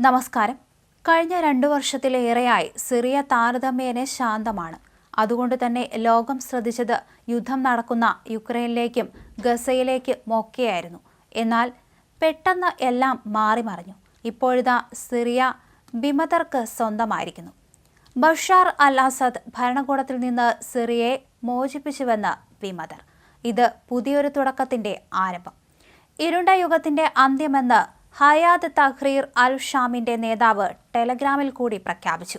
നമസ്കാരം. കഴിഞ്ഞ രണ്ടു വർഷത്തിലേറെയായി സിറിയ താരതമ്യേന ശാന്തമാണ്. അതുകൊണ്ട് തന്നെ ലോകം ശ്രദ്ധിച്ചത് യുദ്ധം നടക്കുന്ന യുക്രൈനിലേക്കും ഗസയിലേക്കും ഒക്കെയായിരുന്നു എന്നാൽ പെട്ടെന്ന് എല്ലാം മാറിമറിഞ്ഞു ഇപ്പോഴിതാ സിറിയ വിമതർക്ക് സ്വന്തമായിരിക്കുന്നു. ബഷാർ അൽ അസദ് ഭരണകൂടത്തിൽ നിന്ന് സിറിയയെ മോചിപ്പിച്ചുവെന്ന് വിമതർ ഇത് പുതിയൊരു തുടക്കത്തിന്റെ ആരംഭം. ഇരുണ്ട യുഗത്തിന്റെ അന്ത്യമെന്ന് ഹയാദ് തഹ്രീർ അൽ ഷാമിന്റെ നേതാവ് ടെലഗ്രാമിൽ കൂടി പ്രഖ്യാപിച്ചു.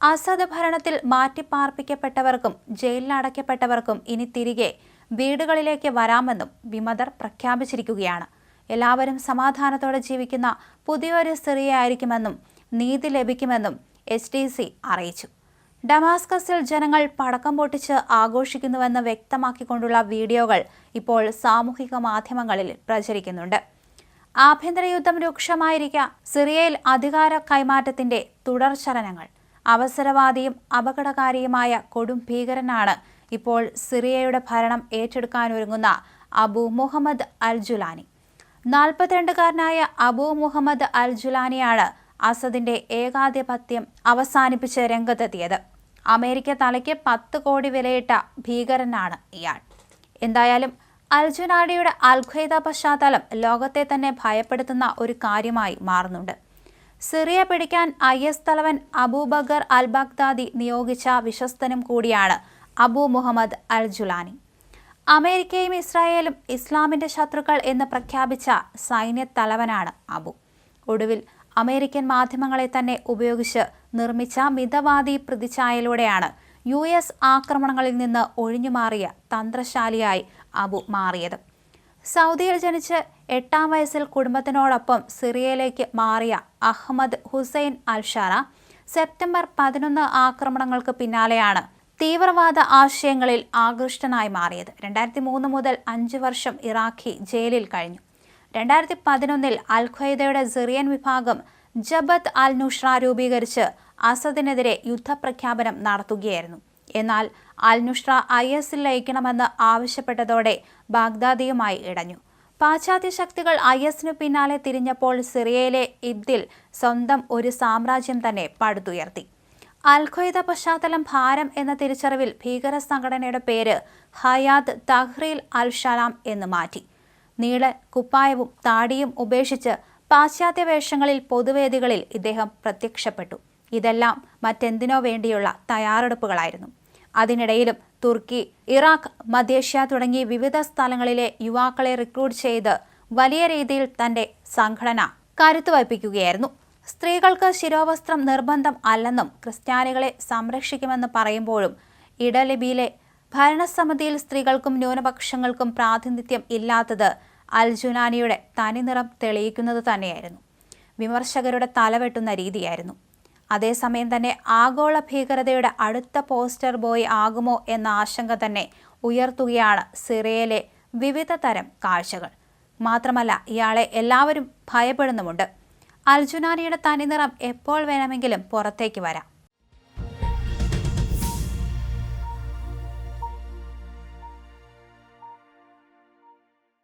അസദ് ഭരണത്തിൽ മാറ്റിപ്പാർപ്പിക്കപ്പെട്ടവർക്കും ജയിലിലടയ്ക്കപ്പെട്ടവർക്കും ഇനി തിരികെ വീടുകളിലേക്ക് വരാമെന്നും വിമതർ പ്രഖ്യാപിച്ചിരിക്കുകയാണ്. എല്ലാവരും സമാധാനത്തോടെ ജീവിക്കുന്ന പുതിയൊരു സിറിയയായിരിക്കുമെന്നും നീതി ലഭിക്കുമെന്നും എച്ച് ഡി സി അറിയിച്ചു. ഡമാസ്കസിൽ ജനങ്ങൾ പടക്കം പൊട്ടിച്ച് ആഘോഷിക്കുന്നുവെന്ന് വ്യക്തമാക്കിക്കൊണ്ടുള്ള വീഡിയോകൾ ഇപ്പോൾ സാമൂഹിക മാധ്യമങ്ങളിൽ പ്രചരിക്കുന്നുണ്ട്. ആഭ്യന്തര യുദ്ധം രൂക്ഷമായിരിക്കെ. സിറിയയിൽ അധികാര കൈമാറ്റത്തിന്റെ തുടർചലനങ്ങൾ അവസരവാദിയും അപകടകാരിയുമായ കൊടും ഭീകരനാണ് ഇപ്പോൾ സിറിയയുടെ ഭരണം ഏറ്റെടുക്കാനൊരുങ്ങുന്ന അബു മുഹമ്മദ് അൽ ജുലാനി നാൽപ്പത്തിരണ്ടുകാരനായ അബു മുഹമ്മദ് അൽ ജുലാനിയാണ് അസദിന്റെ ഏകാധിപത്യം അവസാനിപ്പിച്ച് രംഗത്തെത്തിയത്. അമേരിക്ക തലയ്ക്ക് പത്ത് കോടി വിലയിട്ട ഭീകരനാണ് ഇയാൾ. എന്തായാലും അൽജുനാഡിയുടെ അൽഖൈദ പശ്ചാത്തലം ലോകത്തെ തന്നെ ഭയപ്പെടുത്തുന്ന ഒരു കാര്യമായി മാറുന്നുണ്ട്. സിറിയ പിടിക്കാൻ ഐ എസ് തലവൻ അബൂബക്കർ അൽ ബഗ്ദാദി നിയോഗിച്ച വിശ്വസ്തനും കൂടിയാണ് അബു മുഹമ്മദ് അൽ ജുലാനി അമേരിക്കയും ഇസ്രായേലും ഇസ്ലാമിന്റെ ശത്രുക്കൾ എന്ന് പ്രഖ്യാപിച്ച സൈന്യ തലവനാണ് അബു. ഒടുവിൽ അമേരിക്കൻ മാധ്യമങ്ങളെ തന്നെ ഉപയോഗിച്ച് നിർമ്മിച്ച മിതവാദി പ്രതിച്ഛായയിലൂടെയാണ് യു എസ് ആക്രമണങ്ങളിൽ നിന്ന് ഒഴിഞ്ഞുമാറിയ തന്ത്രശാലിയായി അബു മാറിയത്. സൗദിയിൽ ജനിച്ച് എട്ടാം വയസ്സിൽ കുടുംബത്തിനോടൊപ്പം സിറിയയിലേക്ക് മാറിയ അഹമ്മദ് ഹുസൈൻ അൽഷാറ സെപ്റ്റംബർ പതിനൊന്ന് ആക്രമണങ്ങൾക്ക് പിന്നാലെയാണ് തീവ്രവാദ ആശയങ്ങളിൽ ആകൃഷ്ടനായി മാറിയത്. രണ്ടായിരത്തി മൂന്ന് മുതൽ അഞ്ച് വർഷം ഇറാഖി ജയിലിൽ കഴിഞ്ഞു. രണ്ടായിരത്തി പതിനൊന്നിൽ അൽ സിറിയൻ വിഭാഗം ജബത്ത് അൽ നുഷ്ര രൂപീകരിച്ച് അസദിനെതിരെ യുദ്ധപ്രഖ്യാപനം നടത്തുകയായിരുന്നു. എന്നാൽ അൽ നുഷ്ര ഐ എസിൽ ലയിക്കണമെന്ന് ആവശ്യപ്പെട്ടതോടെ ബാഗ്ദാദിയുമായി ഇടഞ്ഞു. പാശ്ചാത്യ ശക്തികൾ ഐ എസിനു പിന്നാലെ തിരിഞ്ഞപ്പോൾ സിറിയയിലെ ഇബ്ദിൽ സ്വന്തം ഒരു സാമ്രാജ്യം തന്നെ പടുത്തുയർത്തി. അൽ ഖ്വയ്ദ പശ്ചാത്തലം ഭാരം എന്ന തിരിച്ചറിവിൽ ഭീകര സംഘടനയുടെ പേര് ഹയാത്ത് തഹ്രീൽ അൽ ഷലാം എന്ന് മാറ്റി. നീളൻ കുപ്പായവും താടിയും ഉപേക്ഷിച്ച് പാശ്ചാത്യ വേഷങ്ങളിൽ പൊതുവേദികളിൽ ഇദ്ദേഹം പ്രത്യക്ഷപ്പെട്ടു. ഇതെല്ലാം മറ്റെന്തിനോ വേണ്ടിയുള്ള തയ്യാറെടുപ്പുകളായിരുന്നു. അതിനിടയിലും തുർക്കി ഇറാഖ് മധ്യേഷ്യ തുടങ്ങി വിവിധ സ്ഥലങ്ങളിലെ യുവാക്കളെ റിക്രൂട്ട് ചെയ്ത് വലിയ രീതിയിൽ തന്റെ സംഘടന കരുത്തുവയ്പ്പിക്കുകയായിരുന്നു സ്ത്രീകൾക്ക് ശിരോവസ്ത്രം നിർബന്ധം അല്ലെന്നും ക്രിസ്ത്യാനികളെ സംരക്ഷിക്കുമെന്ന് പറയുമ്പോഴും ഇടലിബിയിലെ ഭരണസമിതിയിൽ സ്ത്രീകൾക്കും ന്യൂനപക്ഷങ്ങൾക്കും പ്രാതിനിധ്യം ഇല്ലാത്തത് അൽ ജുനാനിയുടെ തനിനിറം തെളിയിക്കുന്നത് തന്നെയായിരുന്നു. വിമർശകരുടെ തലവെട്ടുന്ന രീതിയായിരുന്നു. അതേസമയം തന്നെ ആഗോള ഭീകരതയുടെ അടുത്ത പോസ്റ്റർ ബോയ് ആകുമോ എന്ന ആശങ്ക തന്നെ ഉയർത്തുകയാണ് സിറിയയിലെ വിവിധ തരം കാഴ്ചകൾ. മാത്രമല്ല ഇയാളെ എല്ലാവരും ഭയപ്പെടുന്നുമുണ്ട്. അൽജുനാനിയുടെ തനിനിറം എപ്പോൾ വേണമെങ്കിലും പുറത്തേക്ക് വരാം.